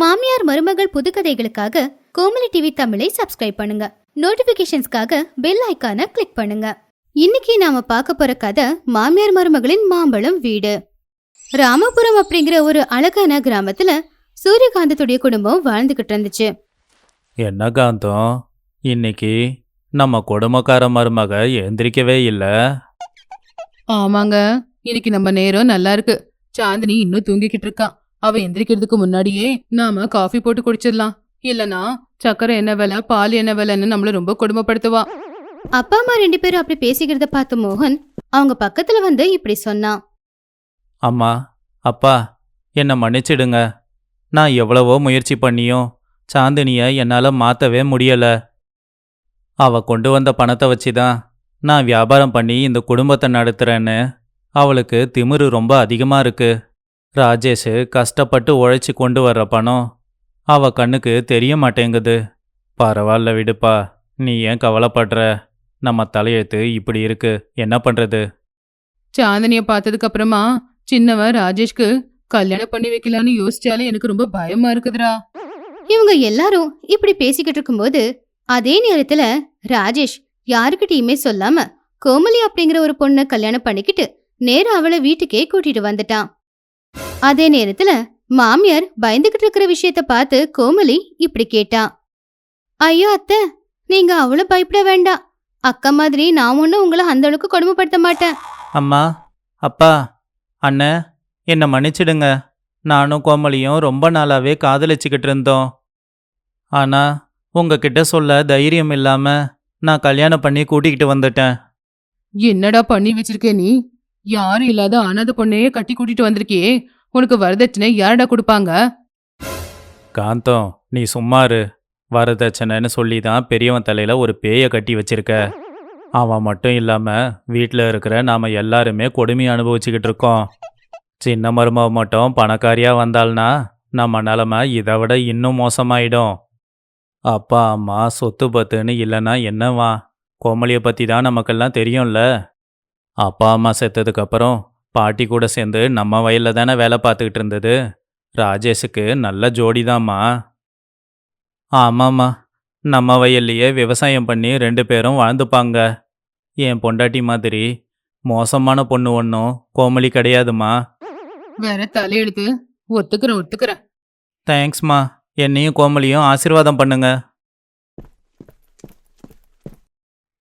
மாமியார் மருமகள் புதுக்கதைகளுக்காக கோமலி டிவி தமிழை சப்ஸ்கிரைப் பண்ணுங்க. நோட்டிபிகேஷன்ஸ்க்காக பெல் ஐகானை கிளிக் பண்ணுங்க. இன்னைக்கு நாம பார்க்க போற கதை மாமியார் மருமகளின் மாம்பழம் வீடு. ராமபுரம் அப்படிங்கிற ஒரு அழகான கிராமத்துல சூரியகாந்தத்துடைய குடும்பம் வாழ்ந்துகிட்டு இருந்துச்சு. என்ன காந்தம்? இன்னைக்கு நம்ம குடும்பக்கார மருமக எந்திரிக்கவே இல்லை. ஆமாங்க இன்னைக்கு நம்ம நேரம் நல்லா இருக்கு. சாந்தினி இன்னும் தூங்கிக்கிட்டு இருக்கா. அவ எந்திரிக்கிறதுக்கு முன்னாடியே நாம காஃபி போட்டு குடிச்சிடலாம். இல்லனா சக்கரை என்ன விலை பால் என்ன விலைன்னு நம்மள ரொம்ப கொடுமைப்படுத்துவா. அப்பா அம்மா ரெண்டு பேரும் அப்படி பேசிக்கிறத பார்த்த மோகன் அவங்க பக்கத்துல வந்து இப்படி சொன்னான். அம்மா அப்பா என்னை மன்னிச்சிடுங்க. நான் எவ்வளவோ முயற்சி பண்ணியும் சாந்தினியை என்னால் மாற்றவே முடியலை. அவ கொண்டு வந்த பணத்தை வச்சு தான் நான் வியாபாரம் பண்ணி இந்த குடும்பத்தை நடத்துகிறேன்னு அவளுக்கு திமிரு ரொம்ப அதிகமாக இருக்கு. ராஜேஷ் கஷ்டப்பட்டு உழைச்சி கொண்டு வர்ற பணம் அவ கண்ணுக்கு தெரிய மாட்டேங்குது. பரவாயில்ல விடுப்பா நீ ஏன் கவலைப்படுற? நம்ம தலையெழுத்து இப்படி இருக்கு. என்ன பண்ணுறது சாந்தினிய பார்த்ததுக்கு அப்புறமா சின்னவ ராஜேஷ்க்கு கல்யாணம் பண்ணி வைக்கலான்னு யோசிச்சாலே எனக்கு ரொம்ப பயமா இருக்குதுடா. இவங்க எல்லாரும் இப்படி பேசிக்கிட்டு இருக்கும்போது அதே நேரத்துல ராஜேஷ் யாருக்கிட்டயுமே சொல்லாம கோமலி அப்படிங்கிற ஒரு பொண்ணை கல்யாணம் பண்ணிக்கிட்டு நேரா அவளை வீட்டுக்கே கூட்டிட்டு வந்துட்டான். அதே நேரத்துல மாமியார் பயந்துகிட்டு இருக்கிற விஷயத்த பார்த்து கோமலி இப்படி கேட்டான் ஐயோ அத்தை நீங்க அவ்வளவு பயப்பட வேண்டாம். அக்கா மாதிரி நான் ஒன்னும் உங்களை அந்த அளவுக்கு கொடுமைப்படுத்த மாட்டேன். அம்மா அப்பா அண்ணே என்னை மன்னிச்சிடுங்க. நானும் கோமலியும் ரொம்ப நாளாவே காதலிச்சுக்கிட்டு இருந்தோம். ஆனா உங்ககிட்ட சொல்ல தைரியம் இல்லாம நான் கல்யாணம் பண்ணி கூட்டிக்கிட்டு வந்துட்டேன். என்னடா பண்ணி வச்சிருக்கே நீ? யாரும் இல்லாத அனாதை பொண்ணையே கட்டி கூட்டிட்டு வந்திருக்கியே. உனக்கு வரதட்சணை யாரடா கொடுப்பாங்க? காந்தம் நீ சும்மாரு வரதட்சணைன்னு சொல்லி தான் பெரியவன் தலையில ஒரு பேயை கட்டி வச்சிருக்க. அவன் மட்டும் இல்லாம வீட்டில் இருக்கிற நாம எல்லாருமே கொடுமையை அனுபவிச்சுக்கிட்டு இருக்கோம். சின்ன மருமக மட்டும் பணக்காரியா வந்தாள்னா நம்ம நிலமை இதை விட இன்னும் மோசமாயிடும். அப்பா அம்மா சொத்து பத்துன்னு இல்லைன்னா என்னவா? கோமலியை பற்றி தான் நமக்கெல்லாம் தெரியும்ல. அப்பா அம்மா செத்ததுக்கு அப்புறம் பாட்டி கூட சேர்ந்து நம்ம வயலில் தானே வேலை பார்த்துக்கிட்டு இருந்தது? ராஜேஷுக்கு நல்ல ஜோடிதாம்மா. ஆமாம்மா. நம்ம வயல்லையே விவசாயம் பண்ணி ரெண்டு பேரும் வாழ்ந்துப்பாங்க. என் பொண்டாட்டி மாதிரி மோசமான பொண்ணு ஒன்றும் கோமலி கிடையாதும்மா. வேற தலையெழுத்து. ஒத்துக்கிறேன் ஒத்துக்கிறேன். தேங்க்ஸ்மா. என்னையும் கோமலியும் ஆசீர்வாதம் பண்ணுங்க.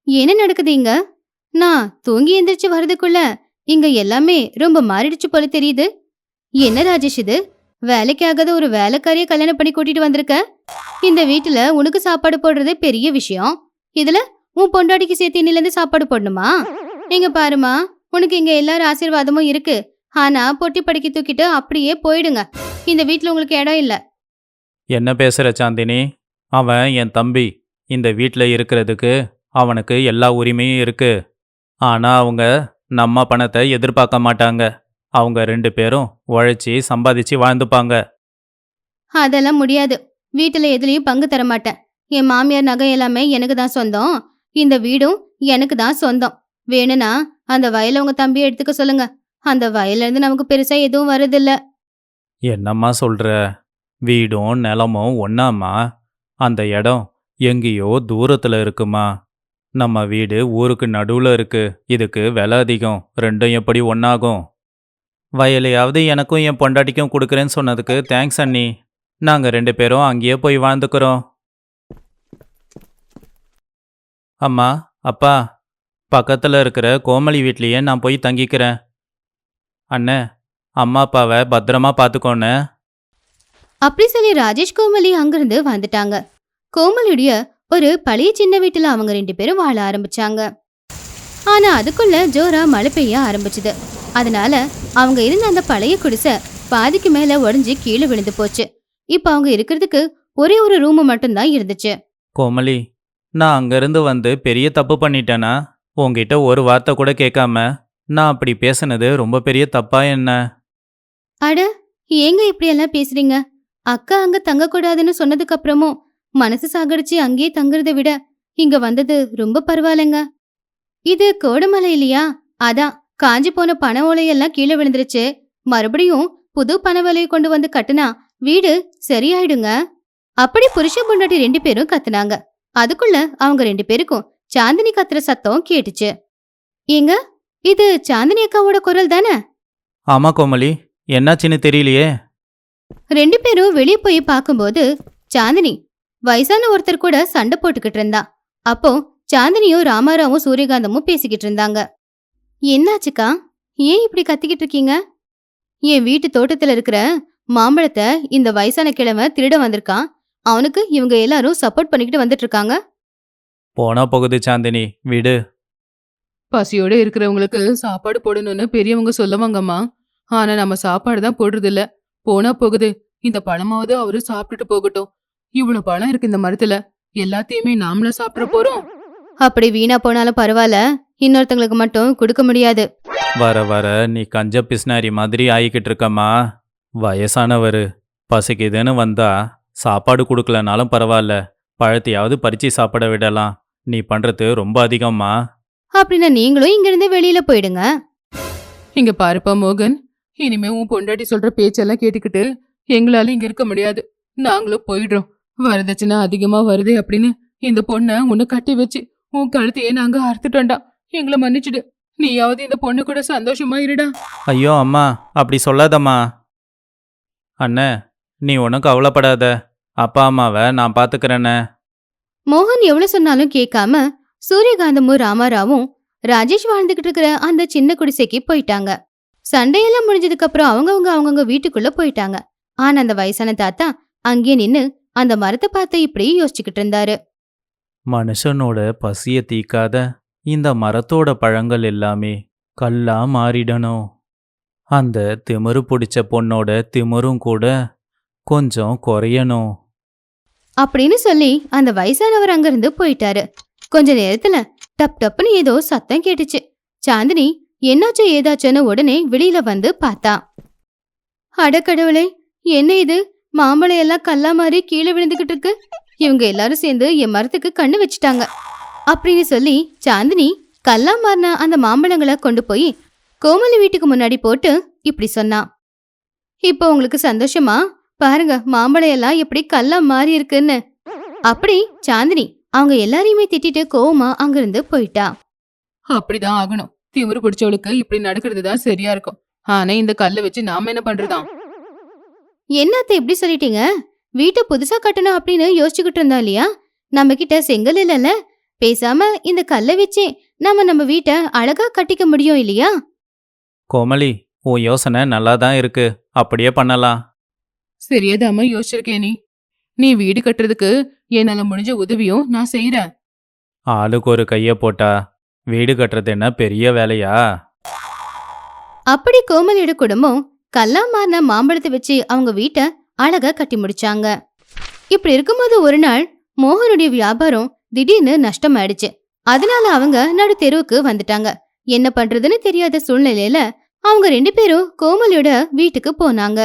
என்ன நடக்குது இங்க? நான் தூங்கி எந்திரிச்சு வர்றதுக்குள்ள இங்க எல்லாமே ரொம்ப மாறிடுச்சு போல தெரியுது. என்ன ராஜேஷ் இது? வேலைக்காகாத ஒரு வேலைக்காரிய கல்யாணம் பண்ணி கூட்டிட்டு வந்திருக்க? இந்த வீட்டுல உனக்கு சாப்பாடு போடுறது பெரிய விஷயம். இதுல உன் பொண்டாட்டிக்கு சேர்த்து இன்னிலேருந்து சாப்பாடு போடணுமா? இங்க பாருமா உனக்கு இங்க எல்லாரும் ஆசீர்வாதமும் இருக்கு. ஆனா பொட்டி படிக்க தூக்கிட்டு அப்படியே போயிடுங்க. இந்த வீட்டுல உங்களுக்கு இடம் இல்ல. என்ன பேசுகிற சாந்தினி? அவன் என் தம்பி. இந்த வீட்டில் இருக்கிறதுக்கு அவனுக்கு எல்லா உரிமையும் இருக்கு. ஆனால் அவங்க நம்ம பணத்தை எதிர்பார்க்க மாட்டாங்க. அவங்க ரெண்டு பேரும் உழைச்சி சம்பாதிச்சு வாழ்ந்துப்பாங்க. அதெல்லாம் முடியாது. வீட்டுல எதுலயும் பங்கு தர மாட்டேன். என் மாமியார் நகை எல்லாமே எனக்கு தான் சொந்தம். இந்த வீடும் எனக்கு தான் சொந்தம். வேணும்னா அந்த வயலை உங்க தம்பி எடுத்துக்க சொல்லுங்க. அந்த வயல்ல இருந்து நமக்கு பெருசா எதுவும் வரதில்ல என்னம்மா சொல்ற? வீடும் நிலமும் ஒன்னாம்மா அந்த இடம் எங்கேயோ தூரத்துல இருக்குமா? நம்ம வீடு ஊருக்கு நடுவுல இருக்கு. இதுக்கு விலை அதிகம். ரெண்டும் எப்படி ஒன்னாகும் வயலையாவது எனக்கும் என் பொண்டாட்டிக்கும் கொடுக்குறேன்னு சொன்னதுக்கு தேங்க்ஸ் அண்ணி. நாங்கள் ரெண்டு பேரும் அங்கேயே போய் வாழ்ந்துக்கிறோம். அம்மா அப்பா பக்கத்தில் இருக்கிற கோமலி வீட்லேயே நான் போய் தங்கிக்கிறேன். அண்ணே அம்மா அப்பாவை பத்திரமா பார்த்துக்கோண்ணே. அப்படி சொல்லி ராஜேஷ் கோமலி அங்கிருந்து வந்துட்டாங்க. கோமலியுடைய ஒரு பழைய சின்ன வீட்டுல அவங்க ரெண்டு பேரும் வாழ ஆரம்பிச்சாங்க. ஆனா அதுக்குள்ள ஜோரா மழை பெய்ய ஆரம்பிச்சுது. அதனால அவங்க இருந்த அந்த பழைய குடிசை பாதிக்கு மேல உடைஞ்சு கீழே விழுந்து போச்சு. இப்ப அவங்க இருக்கிறதுக்கு ஒரே ஒரு ரூம் மட்டும்தான் இருந்துச்சு. கோமலி நான் அங்கேருந்து வந்து பெரிய தப்பு பண்ணிட்டேனா? உங்ககிட்ட ஒரு வார்த்தை கூட கேட்காம நான் அப்படி பேசுனது ரொம்ப பெரிய தப்பா என்ன? அட ஏங்க இப்படி எல்லாம் பேசுறீங்க? அக்கா அங்க தங்க கூடாதுன்னு சொன்னதுக்கு அப்புறமும் மனசு சாகடிச்சு அங்கேயே தங்குறதை விட இங்க வந்தது ரொம்ப பரவாயில்லைங்க. இது கோடமலை இல்லையா? அதான் காஞ்சி போன பனை ஓலையெல்லாம் கீழே விழுந்துருச்சு. மறுபடியும் புது பனை ஓலையை கொண்டு வந்து கட்டுனா வீடு சரியாயிடுங்க. அப்படி புருஷ பொண்டாட்டி ரெண்டு பேரும் கத்துனாங்க. அதுக்குள்ள அவங்க ரெண்டு பேருக்கும் சாந்தினி கத்துற சத்தம் கேட்டுச்சு. ஏங்க இது சாந்தினி அக்காவோட குரல் தானே? ஆமா கோமலி என்னாச்சுன்னு தெரியலையே. ரெண்டு பேரும் வெளியே போய் பார்க்கும்போது சாந்தினி வயசான ஒருத்தர் கூட சண்டை போட்டுக்கிட்டு இருந்தா. அப்போ சாந்தினியும் ராமாராவும் சூரியகாந்தமும் பேசிக்கிட்டு இருந்தாங்க. என்னாச்சுக்கா? ஏன் இப்படி கத்திக்கிட்டு இருக்கீங்க? என் வீட்டு தோட்டத்துல இருக்கிற மாம்பழத்தை இந்த வயசான கிழமை திருட வந்திருக்கான். அவனுக்கு இவங்க எல்லாரும் சப்போர்ட் பண்ணிக்கிட்டு வந்துட்டு இருக்காங்க போனா போகுது சாந்தினி. விடு. பசியோட இருக்கிறவங்களுக்கு சாப்பாடு போடணும்னு பெரியவங்க சொல்லுவாங்கம்மா. ஆனா நம்ம சாப்பாடு தான் போடுறது இல்ல போனா போகுது. இந்த பழமாவது அவரு சாப்பிட்டுட்டு போகட்டும். இவ்வளவு பழம் இருக்கு இந்த மரத்துல. எல்லாத்தையுமே நாமளா சாப்பிட போறோம். அப்படி வீணா போனாலும் பரவாயில்ல. இன்னொருத்தங்களுக்கு மட்டும் கொடுக்க முடியாது. வர வர நீ கஞ்ச பிஸ்னாரி மாதிரி ஆயிக்கிட்டு இருக்கம்மா. வயசானவர். பசிக்குதுன்னு வந்தா சாப்பாடு கொடுக்கலனாலும் பரவாயில்ல. பழத்தையாவது பறிச்சு சாப்பிட விடலாம். நீ பண்றது ரொம்ப அதிகம்மா. அப்படின்னா நீங்களும் இங்கிருந்து வெளியில போயிடுங்க. இங்க பாருப்பா மோகன். இனிமே உன் பொண்டாட்டி சொல்ற பேச்செல்லாம் கேட்டுக்கிட்டு எங்களால இங்க இருக்க முடியாது. நாங்களும் போயிடுறோம். வரதட்சணை அதிகமா வருது அப்படின்னு இந்த பொண்ணை உன்னை கட்டி வச்சு உன் கழுத்தையே நாங்க அறுத்துட்டோம்டா. எங்களை மன்னிச்சிடு. நீயாவது இந்த பொண்ணு கூட சந்தோஷமா இருடா. ஐயோ அம்மா அப்படி சொல்லாதம்மா. அண்ணே நீ ஒன்றும் கவலைப்படாத. அப்பா அம்மாவை நான் பார்த்துக்கிறேண்ணே மோகன் எவ்வளவு சொன்னாலும் கேட்காம சூரியகாந்தமும் ராமாராவும் ராஜேஷ் வாழ்ந்துகிட்டு இருக்கிற அந்த சின்ன குடிசைக்கு போயிட்டாங்க. சண்டையெல்லாம் முடிஞ்சதுக்கு அப்புறம் அவங்கவங்க அவங்கவங்க வீட்டுக்குள்ள போயிட்டாங்க. ஆனா அந்த வயசான தாத்தா அங்கேயே நின்னு அந்த மரத்தை பார்த்து இப்படி யோசிச்சுக்கிட்டு இருந்தாரு. மனுஷனோட பசிய தீக்காத இந்த மரத்தோட பழங்கள் எல்லாமே கல்லா மாறிடணும். அந்த திமிரு பிடிச்ச பொண்ணோட திமிரும் கூட கொஞ்சம் குறையணும். அப்படின்னு சொல்லி அந்த வயசானவர் அங்கிருந்து போயிட்டாரு. கொஞ்ச நேரத்துல டப் டப்புன்னு ஏதோ சத்தம் கேட்டுச்சு. சாந்தினி என்னாச்சோ ஏதாச்சுன்னு உடனே வெளியில வந்து பார்த்தா. அடக்கடவுளே என்ன இது? மாம்பழம் எல்லாம் கல்லா மாதிரி கீழே விழுந்துகிட்டு இருக்கு. இவங்க எல்லாரும் சேர்ந்து என் மரத்துக்கு கண்ணு வச்சுட்டாங்க. அப்படின்னு சொல்லி சாந்தினி கல்லா மாறின அந்த மாம்பழங்களை கொண்டு போய் கோமலி வீட்டுக்கு முன்னாடி போட்டு இப்படி சொன்னா. இப்போ உங்களுக்கு சந்தோஷமா? பாருங்க மாம்பழம் எல்லாம் எப்படி கல்லா மாறி இருக்குன்னு. அப்படி சாந்தினி அவங்க எல்லாரையுமே திட்டிட்டு கோவமா அங்கிருந்து போயிட்டா. அப்படிதான் ஆகணும். திமிரு பிடிச்சவளுக்கு இப்படி நடக்கிறது தான் சரியா இருக்கும். ஆனா இந்த கல்லை வச்சு நாம என்ன பண்றதாம்? என்னத்த இப்படி சொல்லிட்டீங்க? வீட்டை புதுசா கட்டணும் அப்படின்னு யோசிச்சுக்கிட்டு இருந்தோம் இல்லையா? நம்ம கிட்ட செங்கல் இல்லைல்ல. பேசாம இந்த கல்லை வச்சே நம்ம நம்ம வீட்டை அழகா கட்டிக்க முடியும் இல்லையா? கோமலி உன் யோசனை நல்லா தான் இருக்கு. அப்படியே பண்ணலாம். சரியாதாம யோசிச்சிருக்கேன் நீ. நீ வீடு கட்டுறதுக்கு என்னால முடிஞ்ச உதவியும் நான் செய்யறேன் ஆளுக்கு ஒரு கையை போட்டா வீடு கட்டுறது என்ன பெரிய வேலையா? அப்படி கோமலியோட குடும்பம் கல்லா மாறின மாம்பழத்தை வச்சு அவங்க வீட்டை அழகா கட்டி முடிச்சாங்க. இப்படி இருக்கும்போது ஒரு நாள் மோகனுடைய வியாபாரம் திடீர்னு நஷ்டமாயிடுச்சு. அதனால அவங்க நடு தெருவுக்கு வந்துட்டாங்க. என்ன பண்றதுன்னு தெரியாத சூழ்நிலையில அவங்க ரெண்டு பேரும் கோமலியோட வீட்டுக்கு போனாங்க.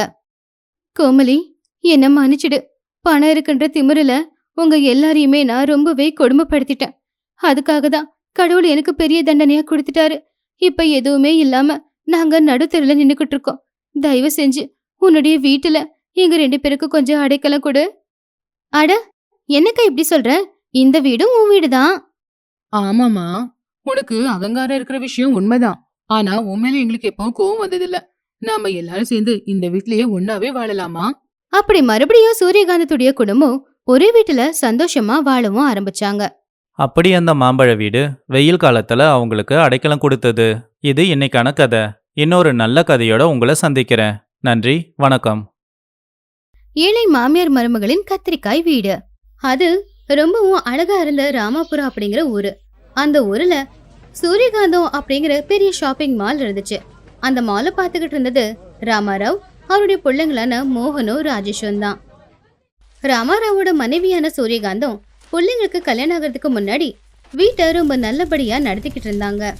கோமலி என்ன மன்னிச்சிடு. பணம் இருக்குன்ற திமிருல உங்க எல்லாரையுமே நான் ரொம்பவே கொடுமைப்படுத்திட்டேன். அதுக்காக தான் கடவுள் எனக்கு பெரிய தண்டனையா கொடுத்துட்டாரு. இப்ப எதுவுமே இல்லாம நாங்க நடுத்தெருல நின்னுக்கிட்டு இருக்கோம். தயவு செஞ்சு உன்னுடைய வீட்டுல எங்க ரெண்டு பேருக்கு கொஞ்சம் அடைக்கலம் கொடு. அட என்னக்கா இப்படி சொல்ற? இந்த வீடும் உன் வீடுதான். ஆமாமா உனக்கு அகங்காரம் இருக்கிற விஷயம் உண்மைதான். ஆனா உன் மேல எங்களுக்கு எப்போ கோவம் வந்ததில்ல. நாம எல்லாரும் சேர்ந்து இந்த வீட்லயே ஒன்னாவே வாழலாமா? அப்படி மறுபடியும் சூரியகாந்தத்துடைய குடும்பம் ஒரே வீட்டுல சந்தோஷமா வாழவும் ஆரம்பிச்சாங்க. அப்படி அந்த மாம்பழ வீடு வெயில் காலத்துல அவங்களுக்கு அடைக்கலம் கொடுத்தது. இது இன்னைக்கான கதை. இன்னொரு நல்ல கதையோட உங்களை சந்திக்கிறேன். நன்றி வணக்கம். ஏழை மாமியார் மருமகளின் கத்திரிக்காய் வீடு. அது ரொம்பவும் அழகா இருந்த ராமாபுரம் அப்படிங்கிற ஊரு. அந்த ஊர்ல சூரியகாந்தம் அப்படிங்கிற பெரிய ஷாப்பிங் மால் இருந்துச்சு. அந்த மாலை பார்த்துக்கிட்டு இருந்தது ராமாராவ் அவருடைய பிள்ளைங்களான மோகனும் ராஜேஷும் தான். ராமாராவோட மனைவியான சூரியகாந்தம் பிள்ளைங்களுக்கு கல்யாணம் ஆகிறதுக்கு முன்னாடி வீட்டை ரொம்ப நல்லபடியா நடத்திக்கிட்டு இருந்தாங்க.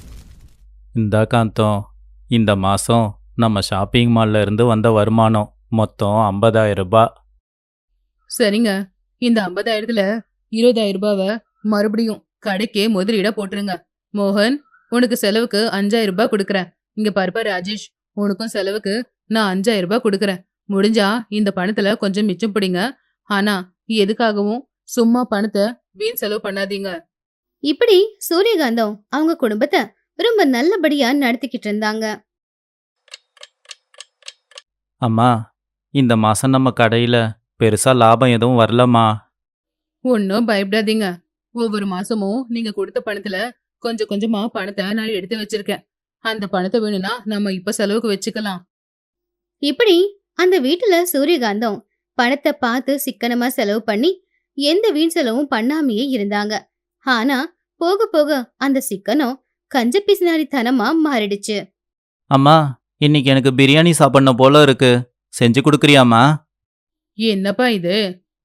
இந்த காந்தம் இந்த மாசம் நம்ம ஷாப்பிங் மால்ல இருந்து வந்த வருமானம் மொத்தம் 50000 ரூபாய். சரிங்க. இந்த ஐம்பதாயிரத்துல இருபதாயிரம் ரூபாவை மறுபடியும் கடைக்கே முதலீட போட்டுருங்க. மோகன் உனக்கு செலவுக்கு அஞ்சாயிரம் ரூபாய் கொடுக்கறேன். இங்க பாருப்பா ராஜேஷ் உனக்கும் செலவுக்கு நான் அஞ்சாயிரம் ரூபாய் கொடுக்கறேன். முடிஞ்சா இந்த பணத்துல கொஞ்சம் மிச்சம் பிடிங்க. ஆனா எதுக்காகவும் சும்மா பணத்தை வீண் செலவு பண்ணாதீங்க. இப்படி சூரியகாந்தம் அவங்க குடும்பத்தை ரொம்ப நல்லபடியா நடத்திக்கிட்டு இருந்தாங்க. அம்மா இந்த மாசம் நம்ம கடையில பெருசா லாபம் எதுவும் வரலம்மா. ஒன்னும் பயப்படாதீங்க. ஒவ்வொரு மாசமும் நீங்க கொடுத்த பணத்துல கொஞ்சம் கொஞ்சமா பணத்தை நான் எடுத்து வச்சிருக்கேன். அந்த பணத்தை வேணும்னா நம்ம இப்ப செலவுக்கு வச்சுக்கலாம். இப்படி அந்த வீட்டுல சூரியகாந்தம் பணத்தை பார்த்து சிக்கனமா செலவு பண்ணி எந்த வீண் செலவும் பண்ணாமையே இருந்தாங்க. ஆனா போக போக அந்த சிக்கனம் கஞ்ச பிசினாரித்தனமா மாறிடுச்சு. அம்மா இன்னைக்கு எனக்கு பிரியாணி சாப்பிடணும் போல இருக்கு. செஞ்சு கொடுக்குறியாம்மா? என்னப்பா இது?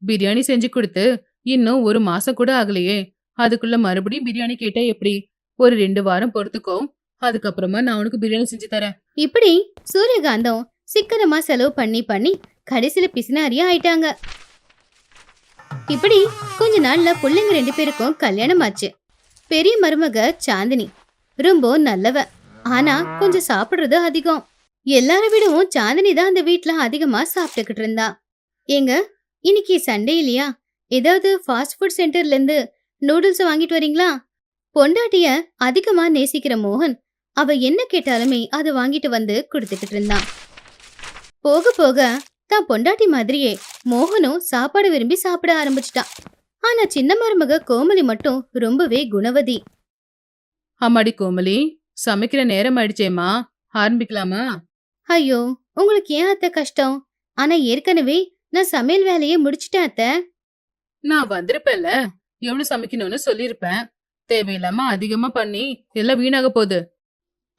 பிரியாணி செஞ்சு கொடுத்து இன்னும் ஒரு மாசம் கூட ஆகலையே. அதுக்குள்ள மறுபடியும் பிரியாணி கேட்டா எப்படி? ஒரு ரெண்டு வாரம் பொறுத்துக்கோ. அதுக்கப்புறமா நான் உனக்கு பிரியாணி செஞ்சு தரேன். இப்படி சூரியகாந்தம் சிக்கனமா செலவு பண்ணி பண்ணி கடைசியில பிசினாரியா ஆயிட்டாங்க. இப்படி கொஞ்ச நாள்ல புள்ளைங்க ரெண்டு பேருக்கும் கல்யாணம் ஆச்சு பெரிய மருமக சாந்தினி ரொம்ப நல்லவ. ஆனா கொஞ்சம் சாப்பிடுறது அதிகம். எல்லார விடவும் சாந்தினி தான் அந்த வீட்ல அதிகமா சாப்பிட்டுக்கிட்டு இருந்தா. ஏங்க இன்னைக்கு சண்டே இல்லையா? ஏதாவது ஃபாஸ்ட் ஃபுட் சென்டர்ல இருந்து நூடுல்ஸ் வாங்கிட்டு வரீங்களா? பொண்டாட்டிய அதிகமா நேசிக்கிற மோகன் அவ என்ன கேட்டாலுமே அதை வாங்கிட்டு வந்து கொடுத்துக்கிட்டு இருந்தான். போக போக தான் பொண்டாட்டி மாதிரியே மோகனும் சாப்பாடு விரும்பி சாப்பிட ஆரம்பிச்சிட்டான். ஆனா சின்ன மருமக கோமலி மட்டும் ரொம்பவே குணவதி. அம்மாடி கோமலி சமைக்கிற நேரம் ஆயிடுச்சேம்மா ஆரம்பிக்கலாமா? ஐயோ உங்களுக்கு ஏன் அத்தை கஷ்டம்? ஆனா ஏற்கனவே நான் சமையல் வேலையை முடிச்சிட்டேன் அத்தை. நான் வந்திருப்பேன்ல. எவ்வளவு சமைக்கணும்னு சொல்லியிருப்பேன். தேவையில்லாம அதிகமா பண்ணி எல்லாம் வீணாக போகுது.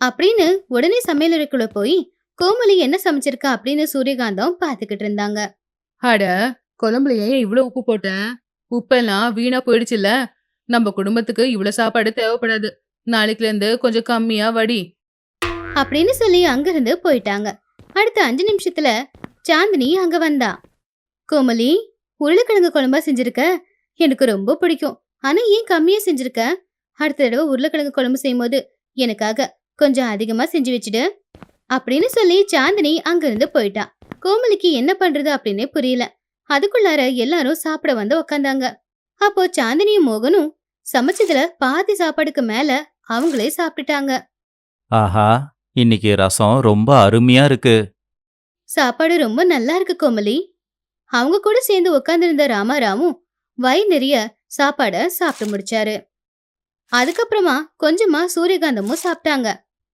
அப்படின்னு உடனே சமையலறைக்குள்ள போய் கோமலி என்ன சமைச்சிருக்கா அப்படின்னு சூரியகாந்தம் பாத்துக்கிட்டு இருந்தாங்க. அட குழம்புல ஏன் இவ்வளவு உப்பு போட்ட? உப்பெல்லாம் வீணா போயிடுச்சுல்ல. நம்ம குடும்பத்துக்கு இவ்வளவு சாப்பாடு தேவைப்படாது. நாளைக்குல இருந்து கொஞ்சம் கம்மியா வடி. அப்படின்னு சொல்லி அங்கிருந்து போயிட்டாங்க. அடுத்த அஞ்சு நிமிஷத்துல சாந்தினி அங்க வந்தா. கோமலி உருளைக்கிழங்கு குழம்பா செஞ்சிருக்க? எனக்கு ரொம்ப பிடிக்கும். ஆனா ஏன் கம்மியா செஞ்சிருக்க? அடுத்த தடவை உருளைக்கிழங்கு குழம்பு செய்யும்போது எனக்காக கொஞ்சம் அதிகமா செஞ்சு வச்சுடு. அப்படின்னு சொல்லி சாந்தினி அங்கிருந்து போயிட்டா. கோமலிக்கு என்ன பண்றது அப்படின்னு புரியல. அதுக்குள்ளார எல்லாரும் சாப்பிட வந்து உக்காந்தாங்க. அப்போ சாந்தினியும் மோகனும் சமைச்சதுல பாதி சாப்பாடுக்கு மேல அவங்களே சாப்பிட்டுட்டாங்க. ஆஹா இன்னைக்கு ரசம் ரொம்ப அருமையா இருக்கு. சாப்பாடு ரொம்ப நல்லா இருக்கு கோமலி. அவங்க கூட சேர்ந்து உட்கார்ந்திருந்த ராமாராவும் வயிறு நிறைய சாப்பாட சாப்பிட்டு முடிச்சாரு. அதுக்கப்புறமா கொஞ்சமா சூரியகாந்தமும் சாப்பிட்டாங்க.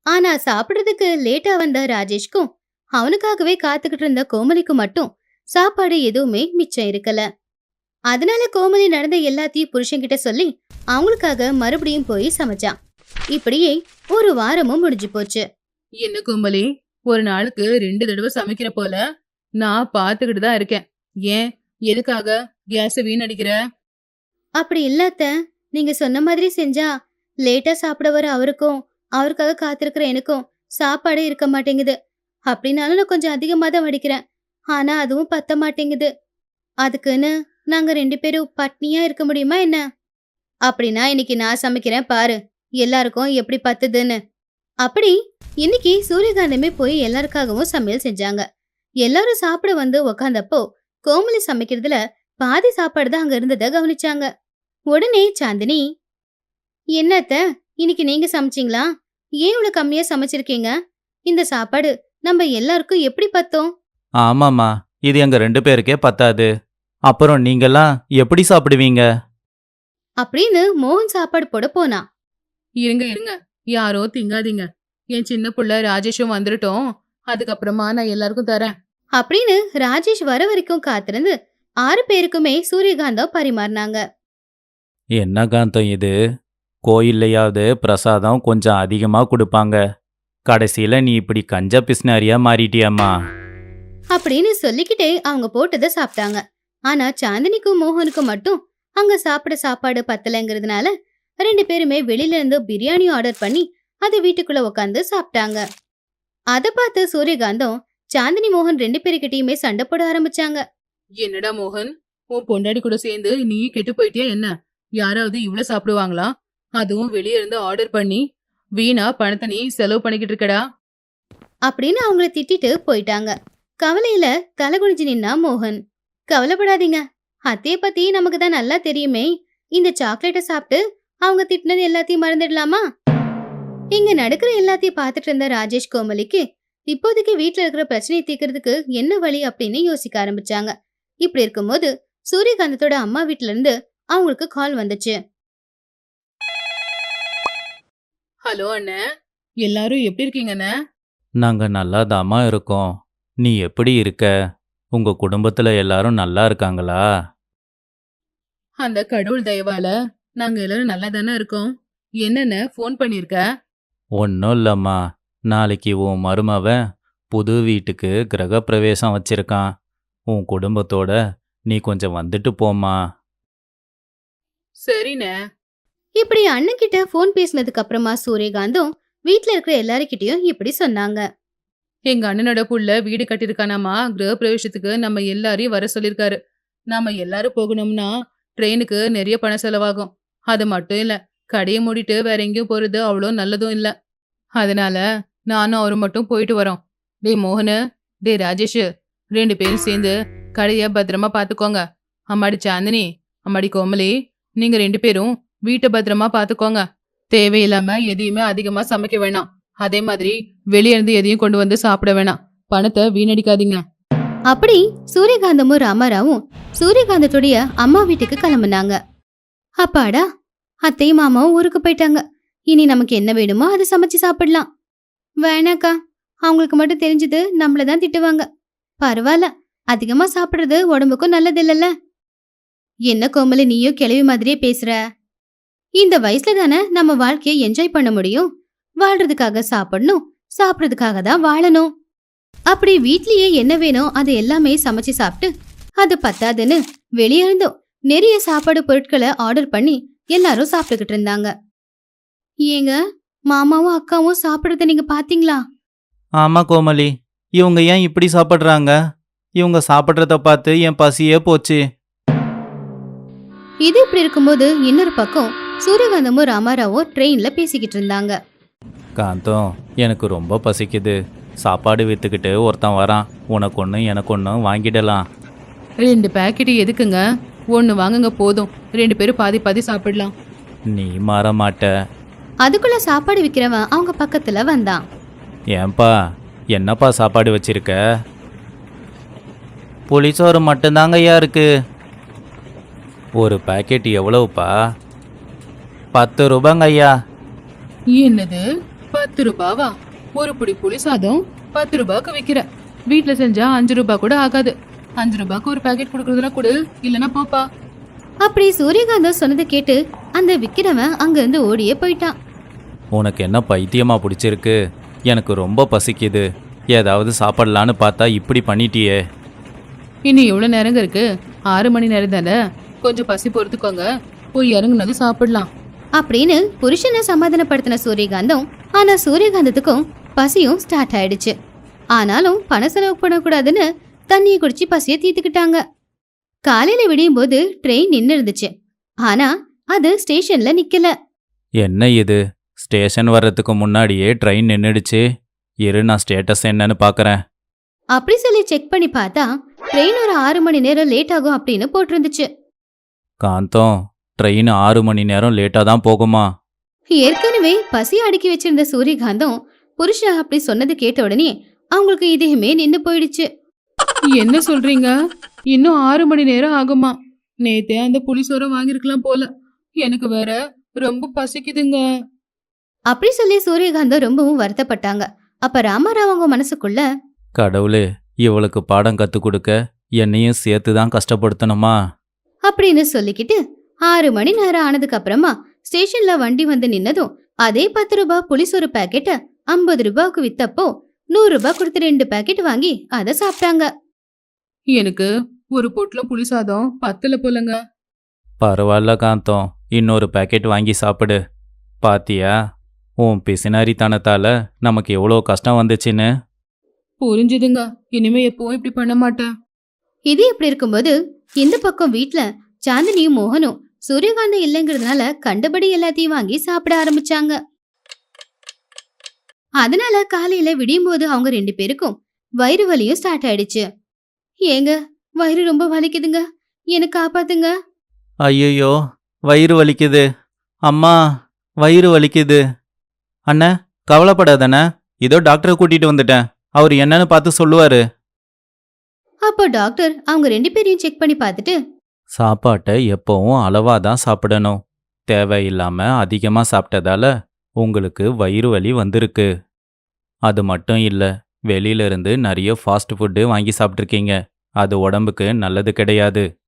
ஆனா சாப்பிடுறதுக்கு லேட்டா வந்த ராஜேஷ்க்கும் அவனுக்காகவே காத்துக்கிட்டு இருந்த கோமலிக்கு மட்டும் சாப்பாடு எதுவுமே மிச்சம் இருக்கல. அதனால கோமலி நடந்த எல்லாத்தையும் புருஷன்கிட்ட சொல்லி அவங்களுக்காக மறுபடியும் போய் சமைச்சான். இப்படியே ஒரு வாரமும் முடிஞ்சு போச்சு. என்ன கும்பலி? ஒரு நாளுக்கு ரெண்டு தடவை சமைக்கிற போல நான் பாத்துக்கிட்டு தான் இருக்கேன். ஏன்? எதுக்காக? கேஸ வீணடிக்கிற? அப்படி இல்லாத நீங்க சொன்ன மாதிரி செஞ்சா லேட்டா சாப்பிட வர அவருக்கும் அவருக்காக காத்திருக்கிற எனக்கும் சாப்பாடு இருக்க மாட்டேங்குது. அப்படின்னாலும் நான் கொஞ்சம் அதிகமாக தான் வடிக்கிறேன். ஆனா அதுவும் பத்த மாட்டேங்குது. அதுக்குன்னு நாங்க ரெண்டு பேரும் பட்னியா இருக்க முடியுமா என்ன? அப்படின்னா இன்னைக்கு நான் சமைக்கிறேன் பாரு. எல்லாருக்கும் எப்படி பத்துதுன்னு? அப்படி இன்னைக்கு சூரியகாந்தமே போய் எல்லாருக்காகவும் சமையல் செஞ்சாங்க. எல்லாரும் சாப்பிட வந்து உக்காந்தப்போ கோமலி சமைக்கிறதுல பாதி சாப்பாடு தான் அங்க இருந்ததை கவனிச்சாங்க. உடனே சாந்தினி என்னத்த இன்னைக்கு நீங்க சமைச்சீங்களா? ஏன் இவ்வளவு கம்மியா சமைச்சிருக்கீங்க? இந்த சாப்பாடு நம்ம எல்லாருக்கும் எப்படி பத்தோம்? ஆமாம்மா இது எங்க ரெண்டு பேருக்கே பத்தாது. அப்புறம் நீங்கெல்லாம் எப்படி சாப்பிடுவீங்க? அப்படின்னு மோகன் சாப்பாடு போட போனா. இருங்க இருங்க. யாரோ திங்காதீங்க. என் சின்ன புள்ள ராஜேஷும் வந்துட்டோம் அதுக்கப்புறமா நான் எல்லாருக்கும் தரேன். அப்படின்னு ராஜேஷ் வர வரைக்கும் காத்திருந்து ஆறு பேருக்குமே சூரியகாந்தம் பரிமாறினாங்க. என்ன காந்தம் இது? கோயில்லையாவது பிரசாதம் கொஞ்சம் அதிகமாக கொடுப்பாங்க. கடைசியில் நீ இப்படி கஞ்ச பிஸ்னாரியா மாறிட்டியாம்மா. அப்படின்னு சொல்லிக்கிட்டே அவங்க போட்டதை சாப்பிட்டாங்க. ஆனா சாந்தினிக்கும் மோகனுக்கும் மட்டும் அங்க சாப்பிட சாப்பாடு பத்தலைங்கிறதுனால ரெண்டு பேருமே வெளியில இருந்து பிரியாணி ஆர்டர் பண்ணி அதை வீட்டுக்குள்ள உட்காந்து சாப்பிட்டாங்க. அத பார்த்து சூரியகாந்தம் சாந்தினி மோகன் ரெண்டு பேருக்கிட்டயுமே சண்டை போட ஆரம்பிச்சாங்க. என்னடா மோகன்? உன் பொண்டாடி கூட சேர்ந்து நீ கெட்டு போயிட்டியா என்ன? யாராவது இவ்வளவு சாப்பிடுவாங்களா? அதுவும் வெளியே இருந்து ஆர்டர் பண்ணி வீணா பணத்தை நீ செலவு பண்ணிக்கிட்டு இருக்கடா. அப்படின்னு அவங்கள திட்டிட்டு போயிட்டாங்க. கவலையில தலை குனிஞ்சு நின்னா மோகன். கவலைப்படாதீங்க. அத்தைய பத்தி நமக்கு தான் நல்லா தெரியுமே. இந்த சாக்லேட்டை சாப்பிட்டு அவங்க திட்டினது எல்லாத்தையும் மறந்துடலாமா? இங்க நடக்கிற எல்லாத்தையும் பார்த்துட்டு இருந்த ராஜேஷ் கோமலிக்கு இப்போதைக்கு வீட்ல இருக்கிற பிரச்சனையை தீர்க்கறதுக்கு என்ன வழி அப்படின்னு யோசிக்க ஆரம்பிச்சாங்க. இப்படி இருக்கும்போது சூரியகாந்தத்தோட அம்மா வீட்ல இருந்து அவங்களுக்கு கால் வந்துச்சு. ஹலோ அண்ணே. எல்லாரும் எப்படி இருக்கீங்கண்ணே நாங்க நல்லாதாம்மா இருக்கோம். நீ எப்படி இருக்க? உங்க குடும்பத்துல எல்லாரும் நல்லா இருக்காங்களா? அந்த கடவுள் தயவால நாங்க எல்லாரும் நல்லா தானே இருக்கோம். என்னென்ன ஃபோன் பண்ணிருக்க? ஒன்றும் இல்லம்மா. நாளைக்கு உன் மருமவன் புது வீட்டுக்கு கிரகப்பிரவேசம் வச்சிருக்கான். உன் குடும்பத்தோட நீ கொஞ்சம் வந்துட்டு போம்மா. சரிண்ணே. இப்படி அண்ணன் கிட்ட போன் பேசினதுக்கு அப்புறமா சூரியகாந்தும் வீட்ல இருக்கிற எல்லாருக்கிட்டயும் இப்படி சொன்னாங்க. எங்க அண்ணனோட புள்ள வீடு கட்டியிருக்கானாமா? கிரக பிரவேசத்துக்கு நம்ம எல்லாரையும் வர சொல்லிருக்காரு நாம எல்லாரும் போகணும்னா ட்ரெயினுக்கு நிறைய பணம் செலவாகும். அது மட்டும் இல்ல கடையை மூடிட்டு வேற எங்கேயும் போறது அவ்வளோ நல்லதும் இல்ல. அதனால நானும் அவரும் மட்டும் போயிட்டு வரோம். டேய் மோகனு டே ராஜேஷ் ரெண்டு பேரும் சேர்ந்து கடையை பத்திரமா பாத்துக்கோங்க. அம்மாடி சாந்தினி அம்மாடி கோமலி நீங்க ரெண்டு பேரும் வீட்டை பத்திரமா பாத்துக்கோங்க. தேவையில்லாம எதையுமே அதிகமா சமைக்க வேணாம். அதே மாதிரி வெளியே இருந்து எதையும் கொண்டு வந்து சாப்பிட வேணாம். பணத்தை வீணடிக்காதீங்க. அப்படி சூரியகாந்தமும் ராமாராவும் சூரியகாந்தத்துடைய அம்மா வீட்டுக்கு கிளம்புனாங்க. அப்பாடா அத்தையும் மாமாவும் ஊருக்கு போயிட்டாங்க. இனி நமக்கு என்ன வேணுமோ அதை சமைச்சு சாப்பிடலாம். வேணாக்கா அவங்களுக்கு மட்டும் தெரிஞ்சது நம்மள தான் திட்டுவாங்க. பரவாயில்ல அதிகமா சாப்பிடுறது உடம்புக்கும் நல்லது இல்லைல்ல என்ன கோமலி நீயும் கிளவி மாதிரியே பேசுற? இந்த வயசுல தானே நம்ம வாழ்க்கையை என்ஜாய் பண்ண முடியும்? வாழ்றதுக்காக சாப்பிடணும் சாப்பிடுறதுக்காக தான் வாழணும். அப்படி வீட்லயே என்ன வேணும் அது எல்லாமே சமைச்சு சாப்பிட்டு அது பத்தாதுன்னு வெளியே இருந்தோம் நிறைய சாப்பாடு பொருட்களை ஆர்டர் பண்ணி எல்லாரும் சாப்பிட்டுக்கிட்டு இருந்தாங்க ஏங்க மாமாவும் அக்காவும் சாப்பிடுறத நீங்க பாத்தீங்களா? ஆமா கோமலி இவங்க ஏன் இப்படி சாப்பிட்றாங்க? இவங்க சாப்பிட்றத பார்த்து என் பசியே போச்சு. இது இப்படி இருக்கும்போது இன்னொரு பக்கம் சூரியகாந்தமும் ராமாராவும் ட்ரெயின்ல பேசிக்கிட்டு இருந்தாங்க காந்தம் எனக்கு ரொம்ப பசிக்குது. சாப்பாடு விற்றுக்கிட்டு ஒருத்தன் வரான். உனக்கு ஒன்று எனக்கு ஒன்று வாங்கிடலாம். ரெண்டு பேக்கெட் எதுக்குங்க? ஒன்னு வாங்குங்க போதும். ரெண்டு பேரும் பாதி பாதி சாப்பிடலாம். நீ மாற மாட்ட. அதுக்குள்ள சாப்பாடு விக்கிறவன் அவங்க பக்கத்துல வந்தான். ஏன்பா என்னப்பா சாப்பாடு வச்சிருக்க? புளிசோறு மட்டும்தாங்க ஐயா இருக்கு. ஒரு பாக்கெட் எவ்வளவுப்பா? பத்து ரூபாங்க ஐயா. என்னது? பத்து ரூபாவா? ஒரு புடி புளி சாதம் பத்து ரூபாய்க்கு விக்கிற. வீட்ல செஞ்சா அஞ்சு ரூபாய் கூட ஆகாது. அஞ்சு ரூபாய்க்கு ஒரு பாக்கெட் கொடுக்கறதுனா கொடு இல்லனா போப்பா. அப்படி சூரியகாந்தம் சொன்னதை கேட்டு அந்த விக்கிறவன் அங்கிருந்து ஓடியே போயிட்டான். உனக்கு என்ன பைத்தியமா பிடிச்சிருக்கு? எனக்கு ரொம்ப பசிக்குது. ஏதாவது சாப்பிடலான்னு பார்த்தா இப்படி பண்ணிட்டியே. இன்னும் எவ்வளவு நேரங்க இருக்கு? ஆறு மணி நேரம் தானே? கொஞ்சம் பசி பொறுத்துக்கோங்க. போய் இறங்குனது சாப்பிடலாம். அப்படின்னு புருஷனை சமாதானப்படுத்தின சூரியகாந்தம் ஆனா சூரியகாந்தத்துக்கும் பசியும் ஸ்டார்ட் ஆயிடுச்சு. ஆனாலும் பண செலவு பண்ணக்கூடாதுன்னு தண்ணியை குடிச்சு பசியை தீர்த்துக்கிட்டாங்க. காலையில விடியும் போது ட்ரெயின் நின்னு இருந்துச்சு ஆனா அது ஸ்டேஷன்ல நிக்கல. என்ன இது? ஸ்டேஷன் வர்றதுக்கு முன்னாடியே ட்ரெயின் நின்றுடுச்சு இரு நான் ஸ்டேட்டஸ் என்னன்னு பார்க்கறேன் அப்படி சொல்லி செக் பண்ணி பார்த்தா ட்ரெயின் ஒரு ஆறு மணி நேரம் லேட் ஆகும் அப்படின்னு போட்டிருந்துச்சு. காந்தம். ட்ரெயின் ஆறு மணி நேரம் லேட்டாக தான் போகுமா? ஏற்கனவே பசி அடுக்கி வச்சிருந்த சூரியகாந்தம் புருஷன் அப்படி சொன்னது கேட்ட உடனே அவங்களுக்கு இதயமே நின்னு போயிடுச்சு. என்ன சொல்றீங்க? இன்னும் ஆறு மணி நேரம் ஆகுமா? நேத்தே அந்த புளிசோரம் வாங்கிருக்கலாம் போல. எனக்கு வேற ரொம்ப பசிக்குதுங்க. அப்படி சொல்லி சூரியகாந்தம் ரொம்பவும் வருத்தப்பட்டாங்க. அப்ப ராமாராவ் அவங்க மனசுக்குள்ள கடவுளே இவளுக்கு பாடம் கற்றுக் கொடுக்க என்னையும் சேர்த்து தான் கஷ்டப்படுத்தணுமா? அப்படின்னு சொல்லிக்கிட்டு ஆறு மணி நேரம் ஆனதுக்கு அப்புறமா ஸ்டேஷன்ல வண்டி வந்து நின்னதும் அதே பத்து ரூபாய் புளிசோறு பாக்கெட்ட ஐம்பது ரூபாய்க்கு வித்தப்போ நூறு ரூபாய் கொடுத்து ரெண்டு பாக்கெட் வாங்கி அதை சாப்பிட்டாங்க. எனக்கு ஒரு பொட்டில் புளி சாதம் பத்தல போலங்க. பரவாயில்ல காந்தம். இன்னொரு பாக்கெட் வாங்கி சாப்பிடு. பாத்தியா? உன் பிசினாரித்தனத்தால நமக்கு எவ்வளோ கஷ்டம் வந்துச்சுன்னு. புரிஞ்சுதுங்க. இனிமே எப்பவும் இப்படி பண்ண மாட்டேன். இது இப்படி இருக்கும்போது இந்த பக்கம் வீட்ல சாந்தினியும் மோகனும் சூரியகாந்தம் இல்லைங்கிறதுனால கண்டபடி எல்லாத்தையும் வாங்கி சாப்பிட ஆரம்பிச்சாங்க. அதனால காலையில விடியும் போது அவங்க ரெண்டு பேருக்கும் வயிறு வலியும் ஸ்டார்ட் ஆயிடுச்சு. ஏங்க வயிறு ரொம்ப வலிக்குதுங்க. என்ன காப்பாத்துங்க. ஐயோ வயிறு வலிக்குது. அம்மா வயிறு வலிக்குது. அண்ணே கவலைப்படாதண்ணே. இதோ டாக்டரை கூட்டிட்டு வந்துட்டேன். அவர் என்னன்னு பார்த்து சொல்லுவாரு. அப்போ டாக்டர் அவங்க ரெண்டு பேரையும் செக் பண்ணி பார்த்துட்டு சாப்பாட்டை எப்பவும் அளவாக தான் சாப்பிடணும். தேவையில்லாம அதிகமாக சாப்பிட்டதால உங்களுக்கு வயிறு வலி வந்திருக்கு. அது மட்டும் இல்லை வெளியில இருந்து நிறைய ஃபாஸ்ட் ஃபுட்டு வாங்கி சாப்பிட்ருக்கீங்க அது உடம்புக்கு நல்லது கிடையாது.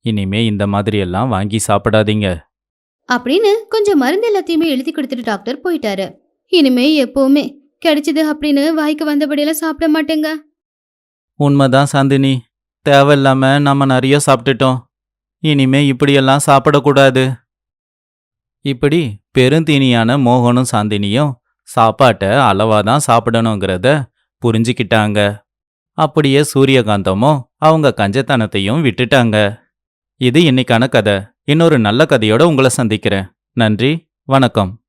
இனிமே இந்த மாதிரியெல்லாம் வாங்கி சாப்பிடாதீங்க. அப்படின்னு கொஞ்சம் மருந்து எல்லாத்தையுமே எழுதி கொடுத்துட்டு டாக்டர் போயிட்டாரு. இனிமே எப்பவுமே கிடைச்சது அப்படின்னு வாய்க்கு வந்தபடியெல்லாம் சாப்பிட மாட்டேங்க. உண்மைதான் சாந்தினி. தேவையில்லாம நம்ம நிறைய சாப்பிட்டுட்டோம். இனிமே இப்படியெல்லாம் சாப்பிடக்கூடாது. இப்படி பெருந்தீனியான மோகனும் சாந்தினியும் சாப்பாட்டை அளவாக தான் சாப்பிடணுங்கிறத புரிஞ்சுக்கிட்டாங்க. அப்படியே சூரியகாந்தமும் அவங்க கஞ்சத்தனத்தையும் விட்டுட்டாங்க. இது இன்னைக்கான கதை. இன்னொரு நல்ல கதையோட உங்களை சந்திக்கிறேன். நன்றி. வணக்கம்.